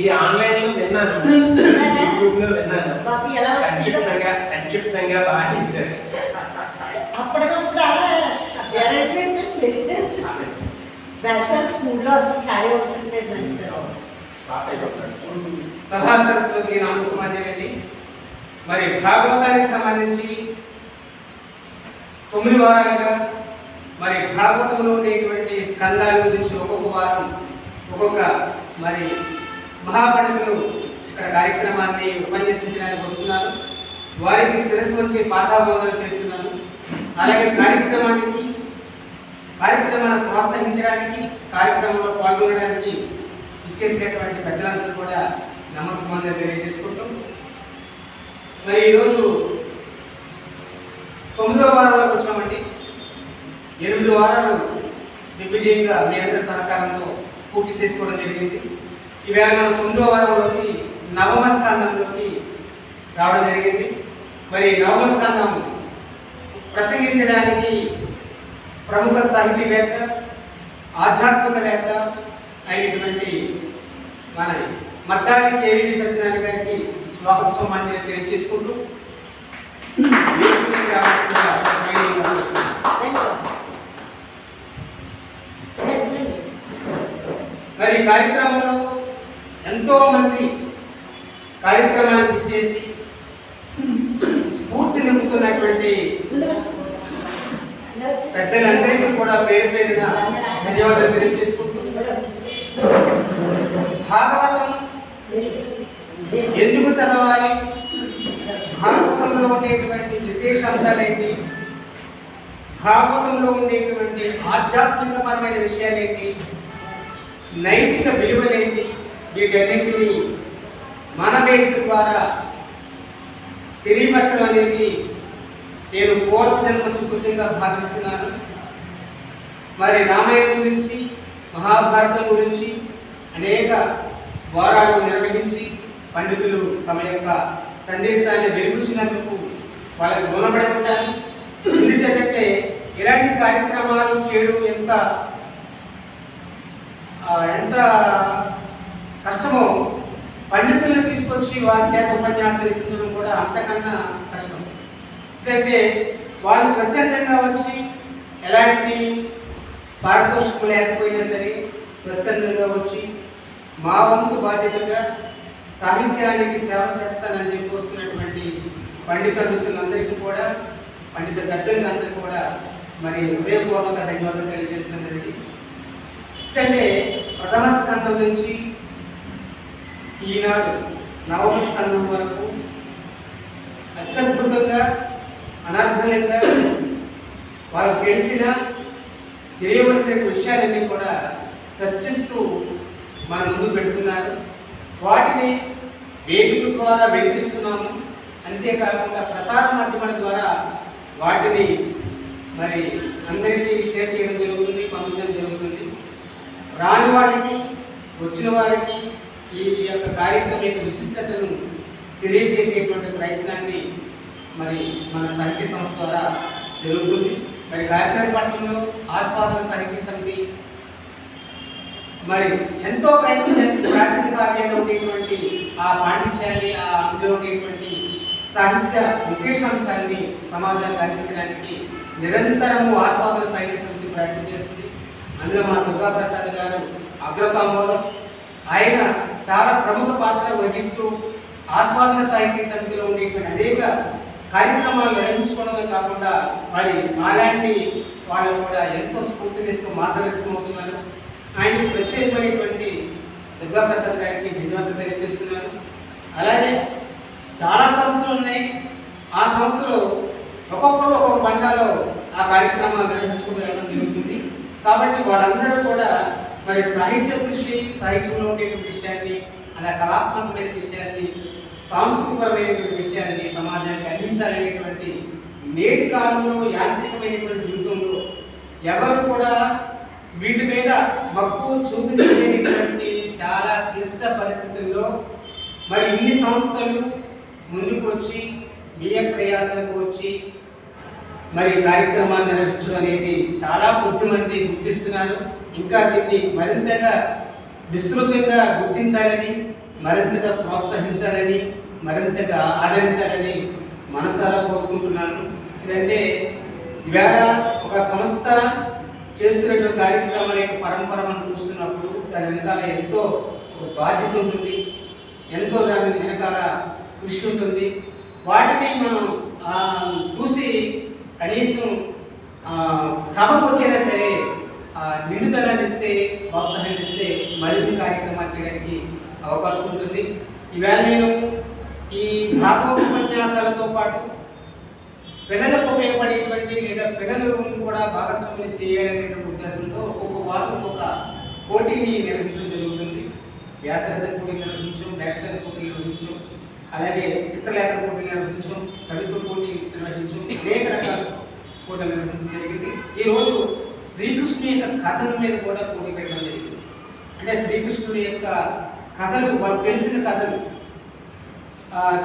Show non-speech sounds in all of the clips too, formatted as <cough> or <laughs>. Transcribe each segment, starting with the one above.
ఇది ఆన్లైన్లో విన్నాను. <laughs> <laughs> యూట్యూబ్లో విన్నాను సంక్షిప్తంగా సంక్షిప్తంగా బాగా చేశారు. అప్పటికప్పుడు స్పెషల్ స్కూల్లో అసలు ఖాళీ వచ్చింది స్టార్ట్ అయిపోతాడు సభా సరస్వతికి నమస్కారం మరి భాగవతానికి సంబంధించి తొమ్మిది వారాలుగా మరి భాగవతంలో ఉండేటువంటి స్కందాల గురించి ఒక్కొక్క వారం ఒక్కొక్క మరి మహాపండితులు ఇక్కడ కార్యక్రమాన్ని ఉపన్యసించడానికి వస్తున్నారు. వారికి శిరస్సు వచ్చి పాఠాబోధన చేస్తున్నాను అలాగే కార్యక్రమానికి కార్యక్రమాన్ని ప్రోత్సహించడానికి కార్యక్రమంలో పాల్గొనడానికి ఇచ్చేసేటువంటి పెద్దలందరూ కూడా నమస్కారం తెలియజేసుకుంటూ. మరి ఈరోజు తొమ్మిదో వారంలోకి వచ్చామండి. ఎనిమిది వారాలు దిగ్విజయంగా మీ అందరి సహకారంతో పూర్తి చేసుకోవడం జరిగింది. ఈవేళ మనం తొమ్మిదో వారంలోకి నవమ స్థానంలోకి రావడం జరిగింది మరి నవమ స్థానం ప్రసంగించడానికి ప్రముఖ సాహితీవేత్త ఆధ్యాత్మికవేత్త అయినటువంటి మన మద్దాలి కేవీ సత్యనారాయణ గారికి స్వాగత సమాన్యాన్ని తెలియజేసుకుంటూ. మరి కార్యక్రమంలో ఎంతో మంది చేసి స్ఫూర్తి నింపుతున్నటువంటి పెద్దలందరికీ కూడా పేరు పేరున ధన్యవాదాలు తెలియజేసుకుంటూ భాగవతం ఎందుకు చదవాలి? భాగవతంలో ఉండేటువంటి విశేషాంశాలు ఏంటి? భాగవతంలో ఉండేటువంటి ఆధ్యాత్మికపరమైన విషయాలేంటి నైతిక విలువలేంటి వీటన్నింటినీ మన వేదిక ద్వారా తెలియపరచడం అనేది నేను పూర్వజన్మ సుకృతంగా భావిస్తున్నాను. మరి రామాయణం గురించి మహాభారతం గురించి అనేక వారాలు నిర్వహించి పండితులు తమ యొక్క సందేశాన్ని వెలుగుచినందుకు వాళ్ళకి రుణపడి ఎందుచేతంటే ఇలాంటి కార్యక్రమాలు చేయడం ఎంత ఎంత కష్టము. పండితులను తీసుకొచ్చి వారి చేత ఉపన్యాసాలు ఇప్పించడం కూడా అంతకన్నా కష్టం. ఎందుకంటే వాళ్ళు స్వచ్ఛందంగా వచ్చి ఎలాంటి పారితోషికం లేకపోయినా సరే స్వచ్ఛందంగా వచ్చి మా వంతు బాధ్యతగా సాహిత్యానికి సేవ చేస్తానని చెప్పి వస్తున్నటువంటి పండిత మిత్రులందరికీ కూడా పండిత పెద్దలకి అందరికీ కూడా మరి హృదయపూర్వక ధన్యవాదాలు తెలియజేస్తున్నది ఎందుకంటే ప్రథమ స్కంధం నుంచి ఈనాడు నవమ స్కందం వరకు అత్యద్భుతంగా అనర్ఘలంగా వారు తెలిసిన తెలియవలసిన విషయాలన్నీ కూడా చర్చిస్తూ మన ముందు పెడుతున్నారు. వాటిని వేదిక ద్వారా వెలిపిస్తున్నాము అంతేకాకుండా ప్రసార మాధ్యమాల ద్వారా వాటిని మరి అందరికీ షేర్ చేయడం జరుగుతుంది పంపించడం జరుగుతుంది. రాని వాళ్ళకి వచ్చిన వారికి ఈ యొక్క కార్యక్రమం యొక్క విశిష్టతను తెలియజేసేటువంటి ప్రయత్నాన్ని మరి మన సాహిత్య సంస్థ ద్వారా జరుగుతుంది. మరి కార్యక్రమపట్నంలో ఆస్వాదన సాహిత్య సమితి మరి ఎంతో ప్రయత్నం చేస్తుంది. ప్రాచీన కావ్యాల్లో ఉండేటువంటి ఆ పాండిత్యాన్ని ఆ అందులో ఉండేటువంటి సాహిత్య విశేషాంశాన్ని సమాజానికి అందించడానికి నిరంతరము ఆస్వాదన సాహిత్య సమితి ప్రయత్నం చేస్తుంది. అందులో మన దుర్గాప్రసాద్ గారు అగ్రతాంబూలం ఆయన చాలా ప్రముఖ పాత్ర వహిస్తూ ఆస్వాదన సాహిత్య సమితిలో ఉండేటువంటి అనేక కార్యక్రమాలు నిర్వహించుకోవడమే కాకుండా మరి మాలాంటి వాళ్ళు కూడా ఎంతో స్ఫూర్తినిస్తూ మార్గదర్శకమవుతున్నారు. ఆయన ప్రత్యేకమైనటువంటి దుర్గాప్రసాద్ గారికి ధన్యవాదాలు తెలియజేస్తున్నాను. అలాగే చాలా సంస్థలు ఉన్నాయి. ఆ సంస్థలు ఒక్కొక్కరు ఒక్కొక్క పంటలో ఆ కార్యక్రమాలు నిర్వహించుకుంటూ వెళ్ళడం జరుగుతుంది. కాబట్టి వాళ్ళందరూ కూడా మరి సాహిత్య కృషి సాహిత్యంలో ఉండేటువంటి విషయాన్ని అలా కళాత్మకమైన విషయాన్ని సాంస్కృతికమైనటువంటి విషయాన్ని సమాజానికి అందించాలనేటువంటి నేటి కాలంలో యాంత్రికమైనటువంటి జీవితంలో ఎవరు కూడా వీటి మీద మక్కువ చూపించలేనటువంటి చాలా క్లిష్ట పరిస్థితుల్లో మరి ఇన్ని సంస్థలు ముందుకు వచ్చి వ్యయ ప్రయాసాలకు వచ్చి మరి కార్యక్రమాన్ని నిర్వహించడం అనేది చాలా కొద్దిమంది గుర్తిస్తున్నారు. ఇంకా దీన్ని మరింతగా విస్తృతంగా గుర్తించాలని మరింతగా ప్రోత్సహించాలని మరింతగా ఆదరించాలని మనసారా కోరుకుంటున్నాను. ఎందుకంటే ఈవేళ ఒక సంస్థ చేస్తున్నటువంటి కార్యక్రమాల యొక్క పరంపర మనం చూస్తున్నప్పుడు దాని వెనకాల ఎంతో బాధ్యత ఉంటుంది. ఎంతో దాని వెనకాల కృషి ఉంటుంది. వాటిని మనం చూసి కనీసం సభకు వచ్చినా సరే నిండుదనాన్ని ఇస్తే ప్రోత్సాహాన్ని ఇస్తే మరిన్ని కార్యక్రమాలు చేయడానికి అవకాశం ఉంటుంది. ఈవేళ నేను ఈ భాగవత ఉపన్యాసాలతో పాటు పిల్లలకు ఉపయోగపడేటువంటి లేదా పిల్లలను కూడా భాగస్వామ్యం చేయాలనేటువంటి ఉద్దేశంతో ఒక్కొక్క వారం ఒక్కొక్క పోటీని నిర్వహించడం జరుగుతుంది. వ్యాసరచన పోటీ నిర్వహించడం నేషనల్ అలాగే చిత్రలేఖన పోటీలు నిర్వహించు కవిత్వ పోటీ నిర్వహించు అనేక రకాల పోటీలు నిర్వహించడం జరిగింది. ఈరోజు శ్రీకృష్ణుని యొక్క కథల మీద కూడా పోటీ పెట్టడం జరిగింది. అంటే శ్రీకృష్ణుడి యొక్క కథలు వాళ్ళు తెలిసిన కథలు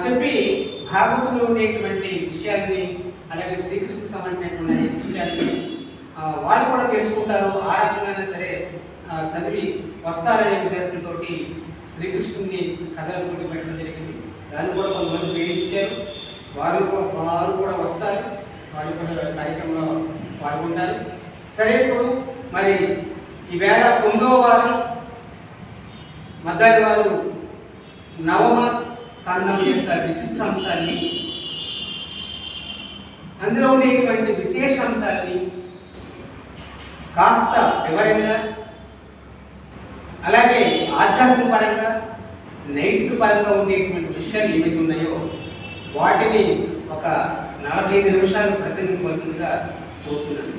చెప్పి భాగవతంలో ఉండేటువంటి విషయాల్ని అలాగే శ్రీకృష్ణుకి సంబంధించినటువంటి విషయాల్ని వాళ్ళు కూడా తెలుసుకుంటారు. ఆ రకంగానే సరే చదివి వస్తారనే ఉద్దేశంతో శ్రీకృష్ణుని కథలు పోటీ పెట్టడం జరిగింది. దాన్ని కూడా కొంతమంది వేయించారు. వారు కూడా వారు కూడా వస్తారు. వారు కూడా కార్యక్రమంలో పాల్గొంటారు. సరే ఇప్పుడు మరి ఈవేళ తొమ్మిదవ వారం మద్దాలి వారు నవమ స్థానం యొక్క విశిష్టాంశాన్ని అందులో ఉండేటువంటి విశేషాంశాన్ని కాస్త వివరంగా అలాగే ఆధ్యాత్మిక పరంగా నైతిక పరంగా ఉండేటువంటి విషయాలు ఏమైతే ఉన్నాయో వాటిని ఒక నలభై ఐదు నిమిషాలు ప్రసంగించవలసిందిగా కోరుతున్నాను.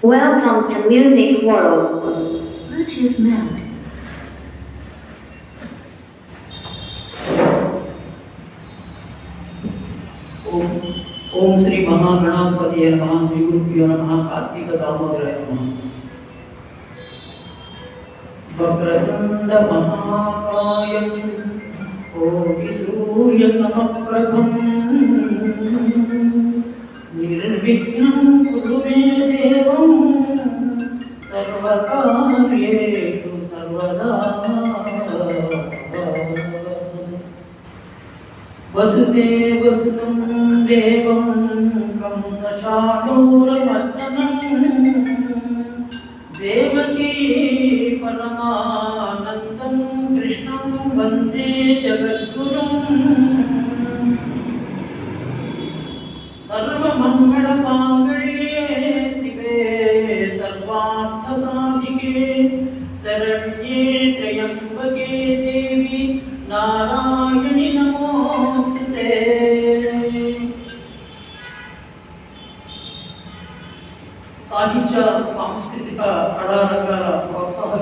Welcome to Music World. Bluetooth mode. ओम श्री महागणाधिपतये नमः श्री गुरुभ्यो नमः कार्तिक दामोदराय नमः वक्रतुण्ड महाकायं कोटिसूर्यसमप्रभम् Yürü bir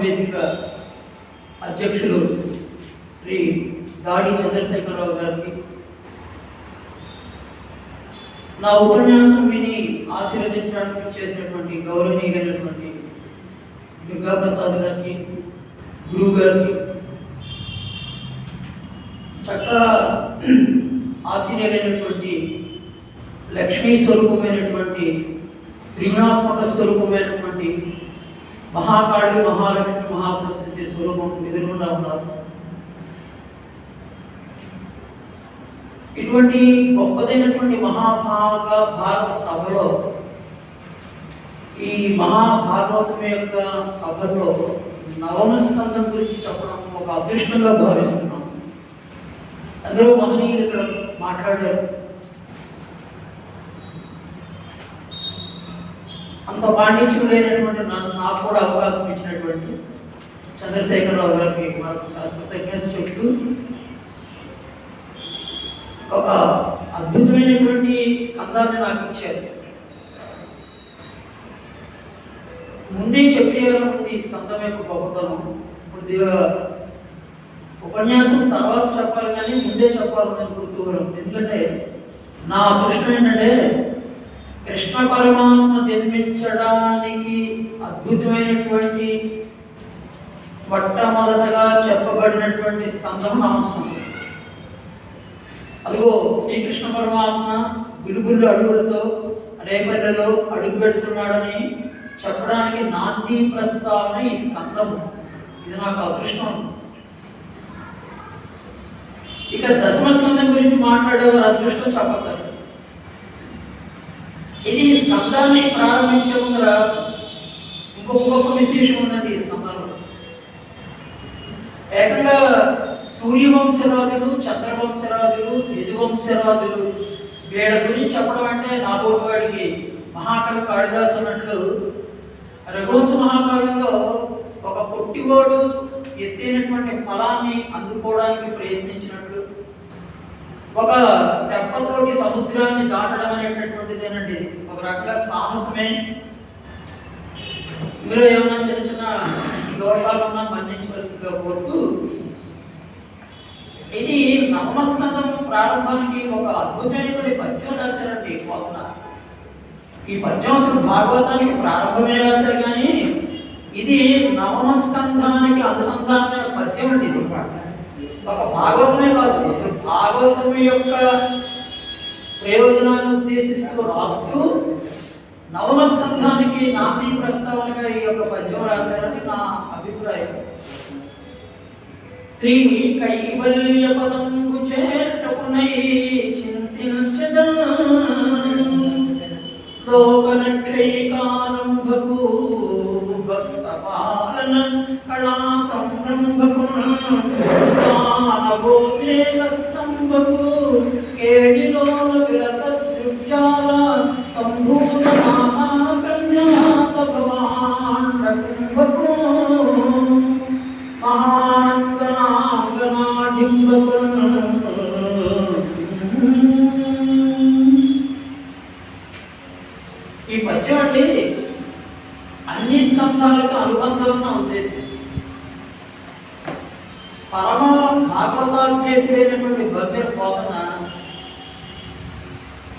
వేదిక అధ్యక్షులు శ్రీ దాడి చంద్రశేఖరరావు గారికి. నా ఉపన్యాసం విని ఆశీర్వదించడానికి చేసినటువంటి గౌరవనీయులైనటువంటి దుర్గాప్రసాద్ గారికి గురువు గారికి చక్కగా ఆశీర్యమైనటువంటి లక్ష్మీ స్వరూపమైనటువంటి త్రిగుణాత్మక స్వరూపమైనటువంటి మహాకాళి మహాలక్ష్మి మహాసరస్వతి స్వరూపం ఎదురుగుండా ఉన్నారు. ఇటువంటి గొప్పదైనటువంటి మహాభాగ భారత సభలో ఈ మహాభాగవతం యొక్క సభలో నవమ స్కందం గురించి చెప్పడం ఒక అదృష్టంగా భావిస్తున్నాం. అందరూ మహనీయులు ఇక్కడ మాట్లాడారు. అంత పాండిత్యం లేనటువంటి నన్ను నాకు కూడా అవకాశం ఇచ్చినటువంటి చంద్రశేఖరరావు గారికి మరొకసారి కృతజ్ఞత చెప్తూ స్కందాన్ని నాకు ఇచ్చారు. ముందే చెప్పేయాలని ఉంది ఈ స్కందం యొక్క గొప్పతనం. కొద్దిగా ఉపన్యాసం తర్వాత చెప్పాలి కానీ ముందే చెప్పాలని కుతూహలం ఎందుకంటే నా అదృష్టం ఏంటంటే కృష్ణ పరమాత్మ జన్మించడానికి అద్భుతమైనటువంటి మొట్టమొదటగా చెప్పబడినటువంటి స్కందం నామస్కందం అదిగో శ్రీకృష్ణ పరమాత్మ గులుగుళ్ళు అడుగులతో రేపల్లెలో అడుగు పెడుతున్నాడని చెప్పడానికి నాంది ప్రస్తావన ఈ స్కందం. ఇది నాకు అదృష్టం. ఇక దశమ స్కందం గురించి మాట్లాడేవారు అదృష్టం చెప్పగలరు. ఇది ఈ స్కందాన్ని ప్రారంభించే ముందర ఇంకొక గొప్ప విశేషం ఉందండి ఈ స్కందంలో ఏకంగా సూర్యవంశరాజులు చంద్రవంశరాజులు యజువంశరాజులు వీళ్ళ గురించి చెప్పడం అంటే నాగోటివాడికి మహాకవి కాళిదాసు అన్నట్లు రఘువంశ మహాకావ్యంలో ఒక పొట్టివాడు ఎత్తైనటువంటి ఫలాన్ని అందుకోవడానికి ప్రయత్నించినట్టు ఒక తెప్పతోటి సముద్రాన్ని దాటడం అనేటటువంటిదేనండి ఏంటంటే ఒక రకంగా సాహసమే. ఇందులో ఏమైనా చిన్న చిన్న దోషాలున్నా మన్నించవలసిందిగా కోరుతూ ఇది నవమస్కందం ప్రారంభానికి ఒక అద్భుతమైనటువంటి పద్యం రాశారండి పోతన. ఈ పద్యం అసలు భాగవతానికి ప్రారంభమే రాశారు కానీ ఇది నవమస్కంధానికి అనుసంధానమైన పద్యం అండి ఇది. ఒక భాగవతమే కాదు అసలు భాగవతం యొక్క ప్రయోజనాన్ని ఉద్దేశిస్తూ రాస్తూ నవమ స్కంధానికి నాంది ప్రస్తావనగా ఈ యొక్క పద్యం రాశారని నా అభిప్రాయం. శ్రీ కైవల్య పదంబు చేటకునై చింతించదా లోకరక్షైకారంభకు భక్త మానవోద్రేక స్తంభకు కేడిలోన విరసదృగ్జాల సంభూత నామా కన్యాత కుంభకు ఈ భాగవతాద్వేషుడైనటువంటి భవ్య బోధన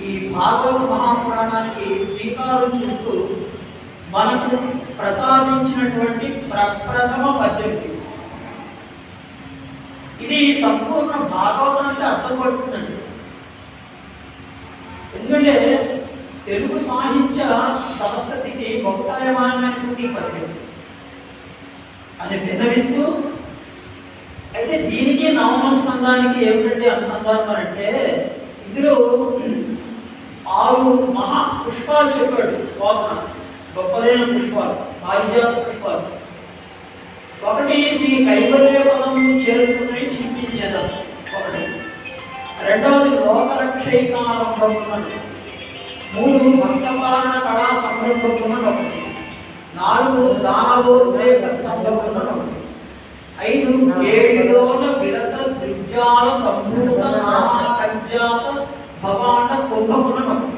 ఈ భాగవత మహాపురాణానికి శ్రీకారం చుట్టూ మనకు ప్రసాదించినటువంటి ప్రప్రథమ పద్యం ఇది. సంపూర్ణ భాగవతానికి అర్థం పడుతుందండి ఎందుకంటే తెలుగు సాహిత్య సరస్వతికి బహుటాయమానమైనటువంటి ఈ పద్యం అని విన్నవిస్తూ అయితే దీనికి నవమస్కందానికి ఏమిటంటే అనుసంధానం అంటే ఇందులో ఆరు మహా పుష్పాలు చెప్పాడు లోపల గొప్పదైన పుష్పాలు పారిజాత పుష్పాలు. ఒకటి శ్రీ కైవల్య పదము చేరుకుని చింతించేదాం ఒకటి. రెండవది లోకరక్షైకారంభమున్నది మూడు భక్తపాలన కళా సంరంభమున్నది. ఒకటి నాలుగు దానవోద్రేక స్తంభం ఒకటి ఐదు ఏడులోన విరస దృగ్జాల సంభూత నామకంజాత భవాండ కుంభమున్నది ఒకటి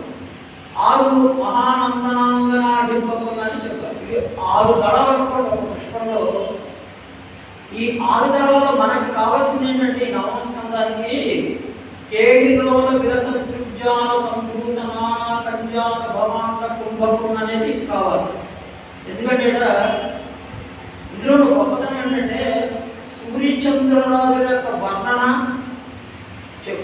ఆరు మహానందనాంగనాధిపములని చెప్పారు. ఆరు దళాలు కూడా ఒక పుష్పంలో ఈ ఆరు దళాల్లో మనకు కావాల్సింది ఏంటంటే ఈ నవమస్కందానికి కేడిలోన విరస త్రిజ్యాల సంభూత కంజాత భవాండ కుంభకం అనేది కావాలి. ఎందుకంటే ఇందులో గొప్పతనం ఏంటంటే సూర్యచంద్రుల యొక్క వర్ణన